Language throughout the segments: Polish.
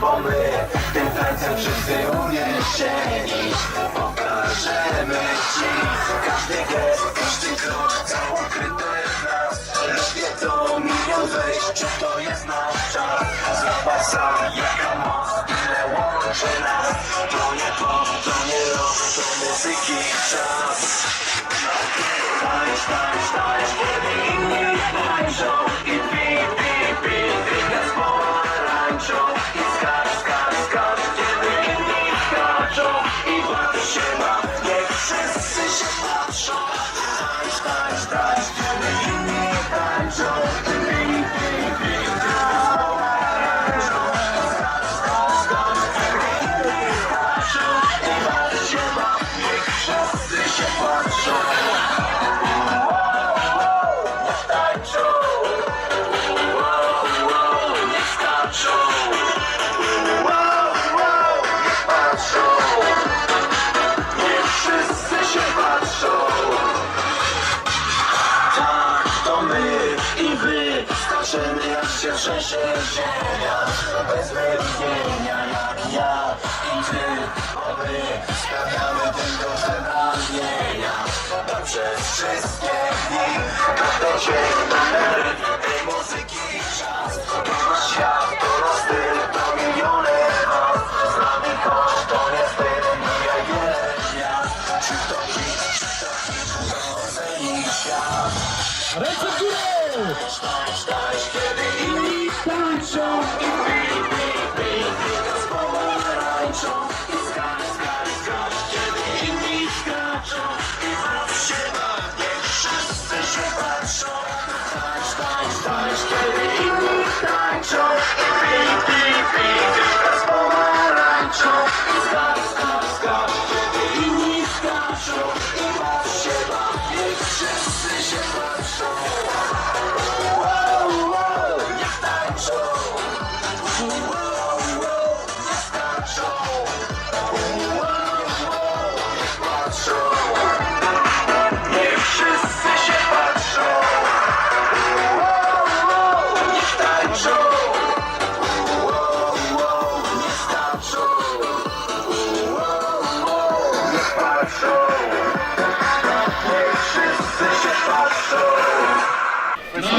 bo my tym tańcem wszyscy uniesieni. Pokażemy ci każdy gest, każdy krok, całą nas. Ludzie to milion wejść, czy to jest nasz czas? Zobacz sam, jaka moc, ile łączy nas? To nie pop, to nie rock, to muzyki czas. Tańcz, tańcz, tańcz, kiedy inni tańczą my sprawiamy tylko przewrażlienia. To przez wszystkie dni, rytm tej muzyki czas. To nasz świat, to nasz styl, tańczą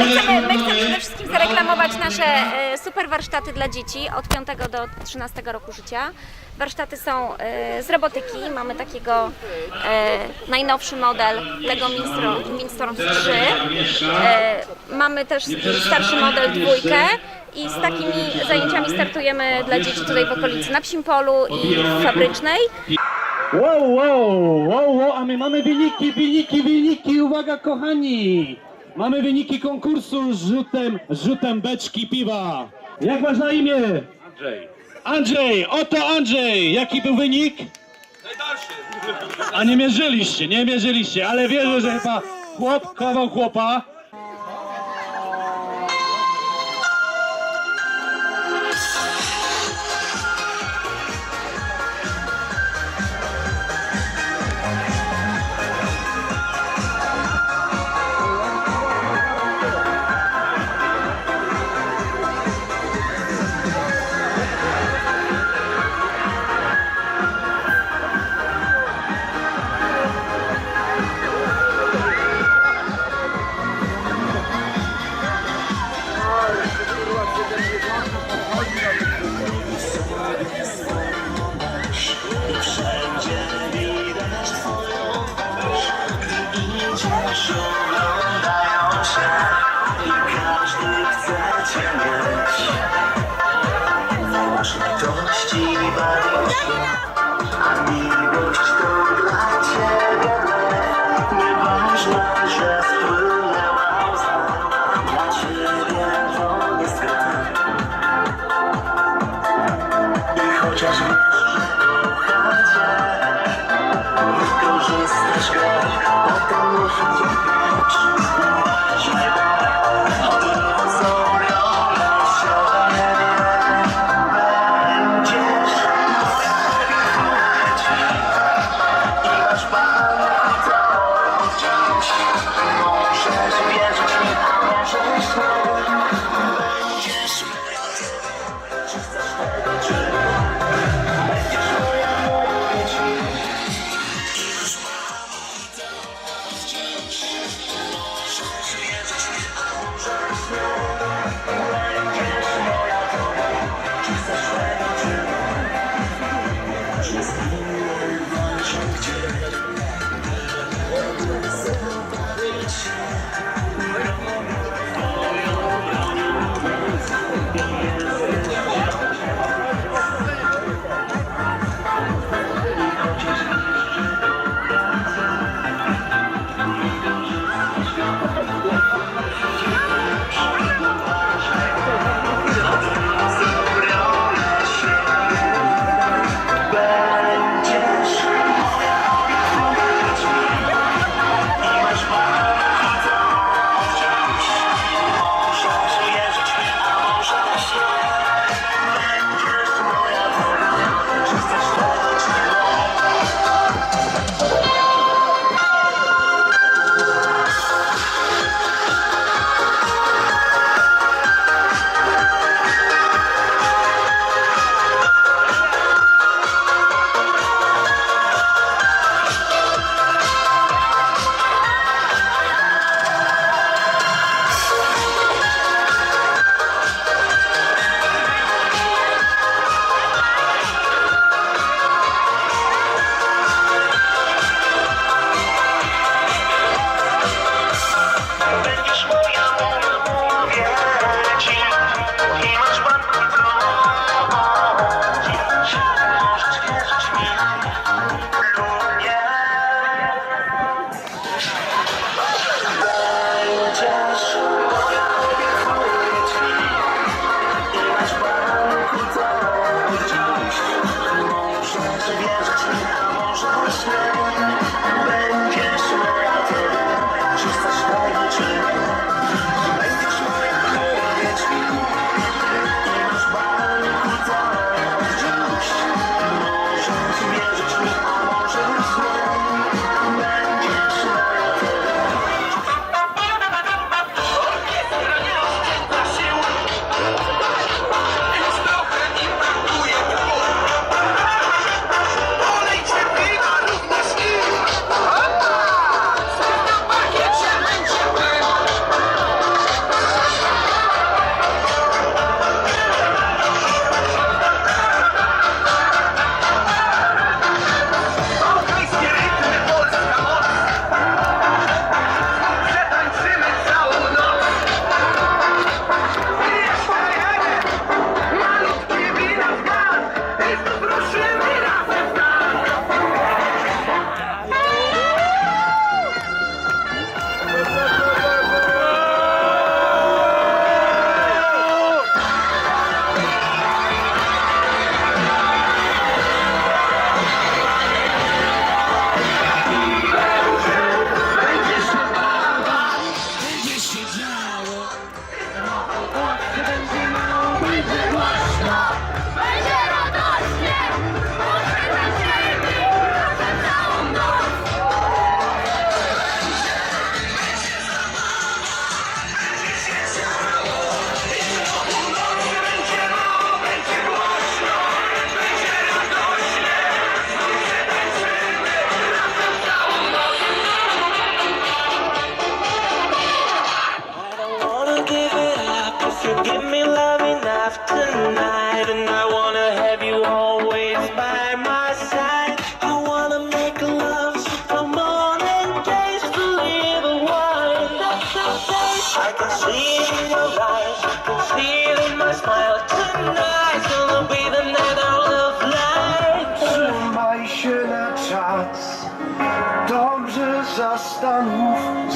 My chcemy, my chcemy przede wszystkim zareklamować nasze e, super warsztaty dla dzieci od 5 do 13 roku życia. Warsztaty są e, z robotyki, mamy takiego e, najnowszy model Lego Mindstorm, Mindstorm 3. E, mamy też starszy model dwójkę i z takimi zajęciami startujemy dla dzieci tutaj w okolicy na Psim Polu i w Fabrycznej. Wow, wow, wow, wow, a my mamy wyniki, wyniki, wyniki, uwaga kochani! Mamy wyniki konkursu z rzutem, rzutem beczki piwa. Jak masz na imię? Andrzej. Andrzej, oto Andrzej, jaki był wynik? Najdalszy. A nie mierzyliście, nie mierzyliście, ale wierzę, że chyba chłop, kawał chłopa.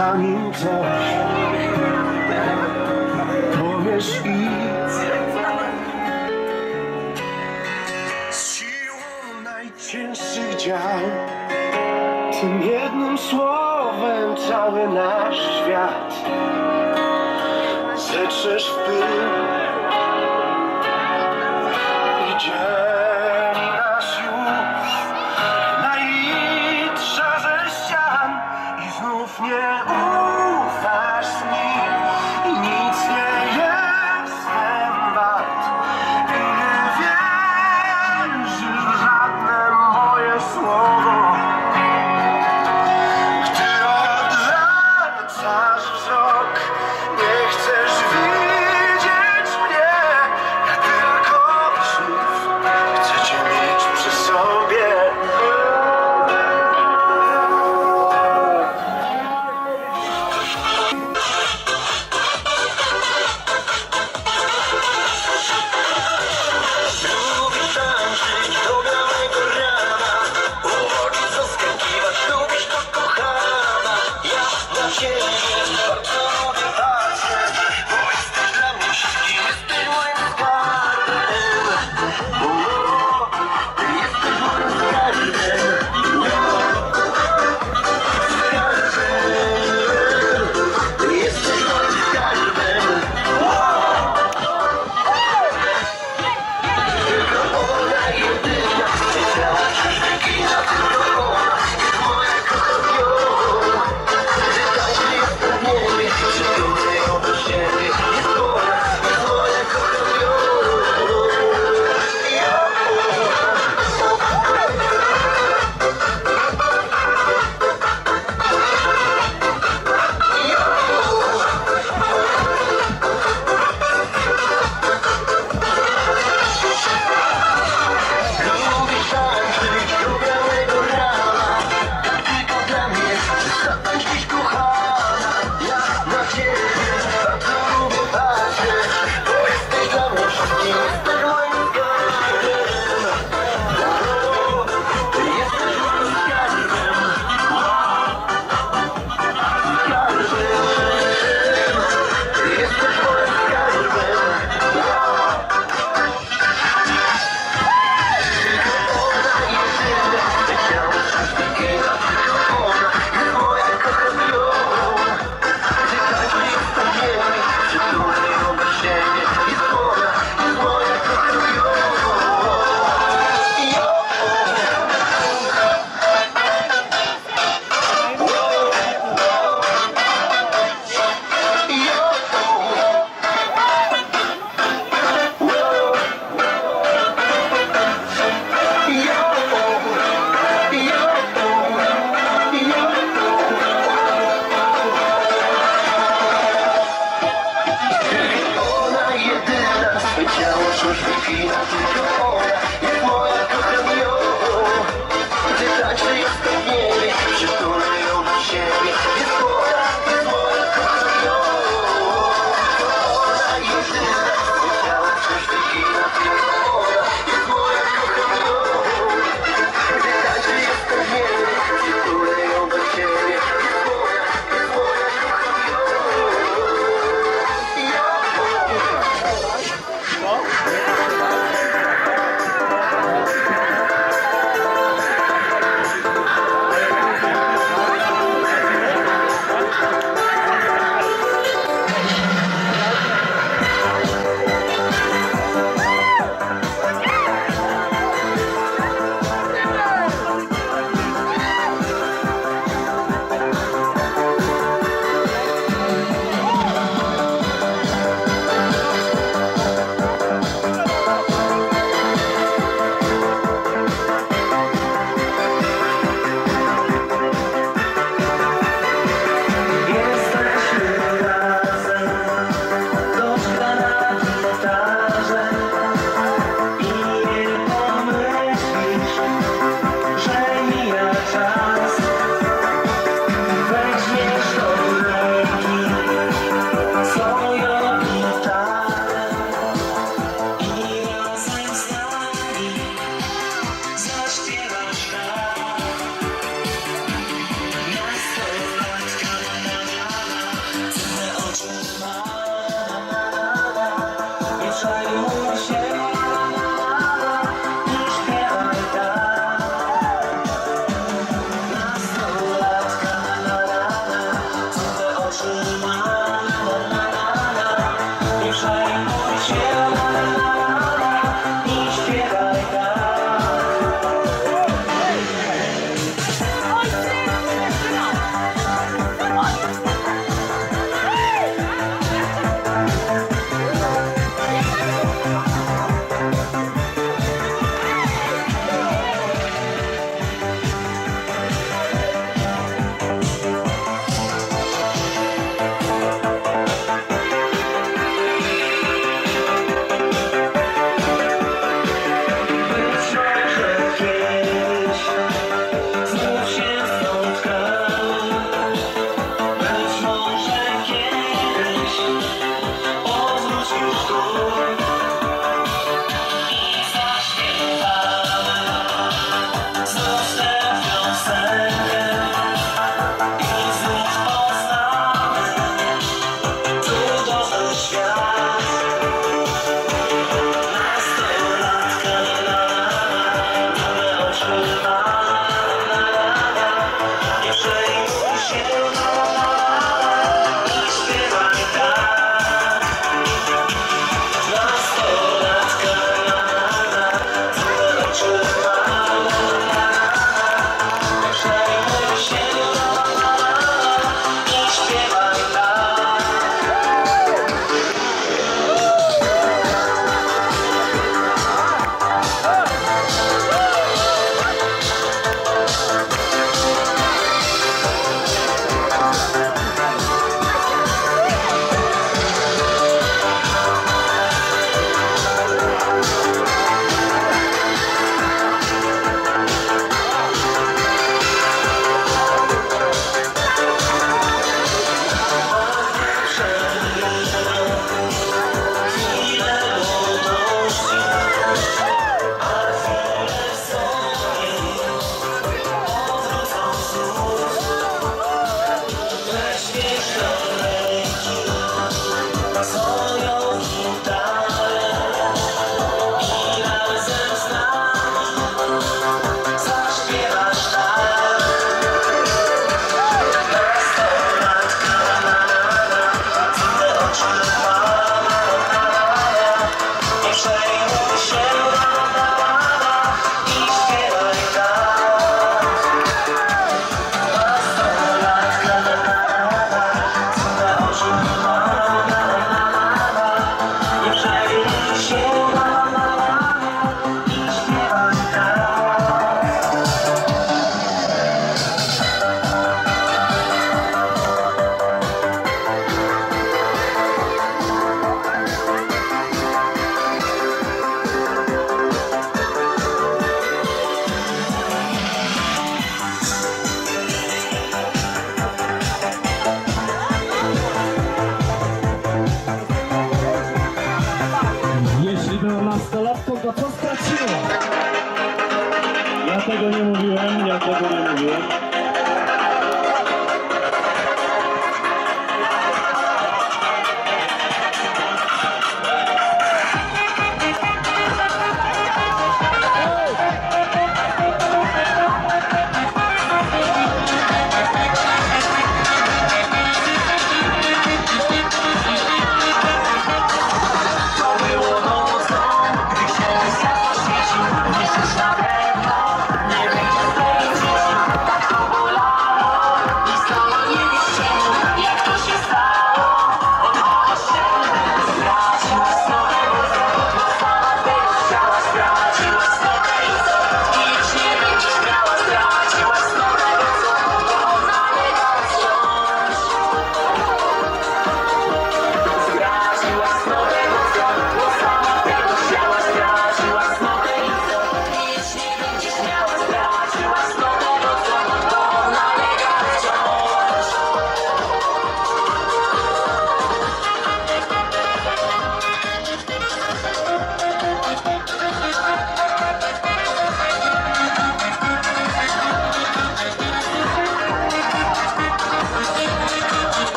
zanim chcesz Powiesz idź Z siłą najcięższych dział. Tym jednym słowem cały nasz świat Zetrzesz w pył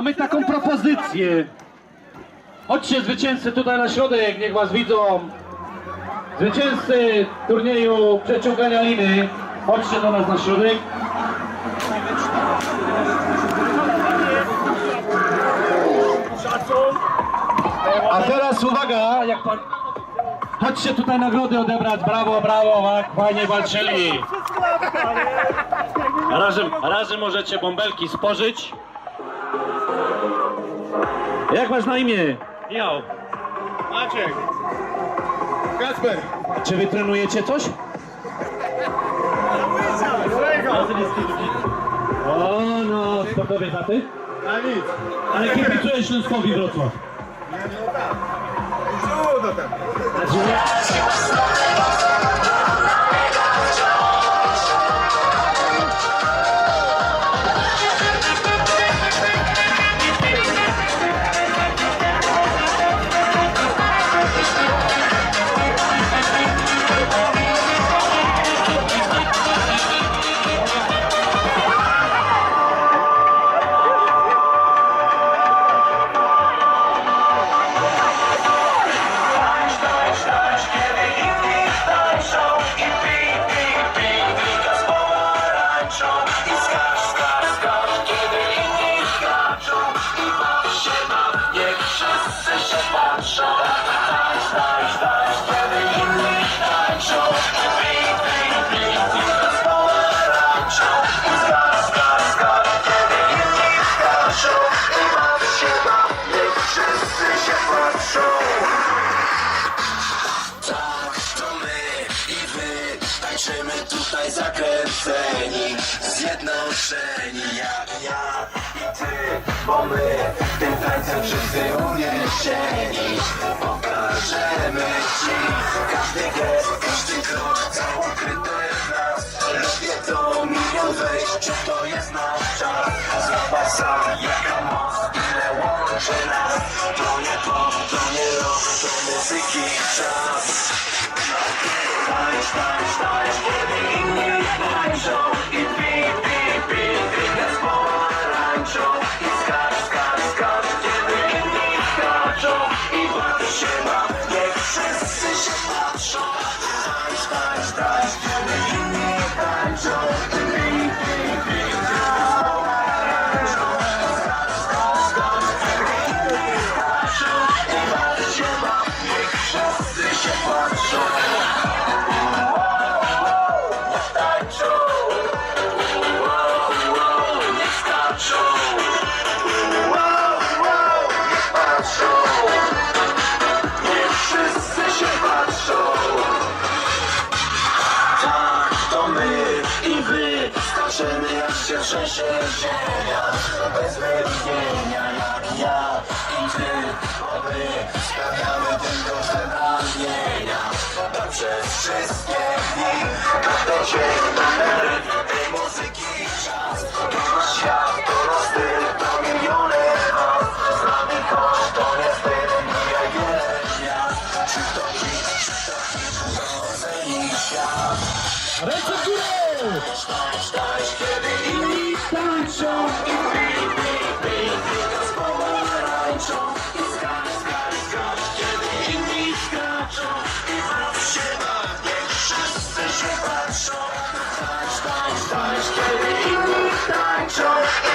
Mamy taką propozycję. Chodźcie zwycięzcy tutaj na środek, niech was widzą. Zwycięzcy turnieju przeciągania liny. Chodźcie do nas na środek. A teraz uwaga, jak pan... Chodźcie tutaj nagrody odebrać, brawo, brawo, fajnie walczyli. Razem, razem możecie bąbelki spożyć. Jak masz na imię? Michał. Maciek. Kasper. Czy wy trenujecie coś? O no, sportowiec, a ty? A nic. Ale kibicujesz Śląskowi Wrocław. No tak. Żółto tam. Zaskoczeni jak ja i ty Bo my tym tańcem wszyscy uniesieni. Pokażemy ci każdy gest, każdy krok Całą krytę w nas. Ledwie to milion wejść, czy to jest nasz czas? Zobacz sam jaka moc, ile łączy nas. To nie pop, to nie rock, to muzyki czas. Tańcz, tańcz, tańcz, kiedy inni tańczą I przyziemia Bez wyróżnienia jak ja i ty Oby sprawiamy tylko, że Tak przez wszystkie dni Będę cię numer tej muzyki czas To nasz świat, to nasz styl, to miliony nas Z nami chodź, to nie wiele gwiazd Czy to hit, czy to hit, to świat Ręce w górę! Kiedy control.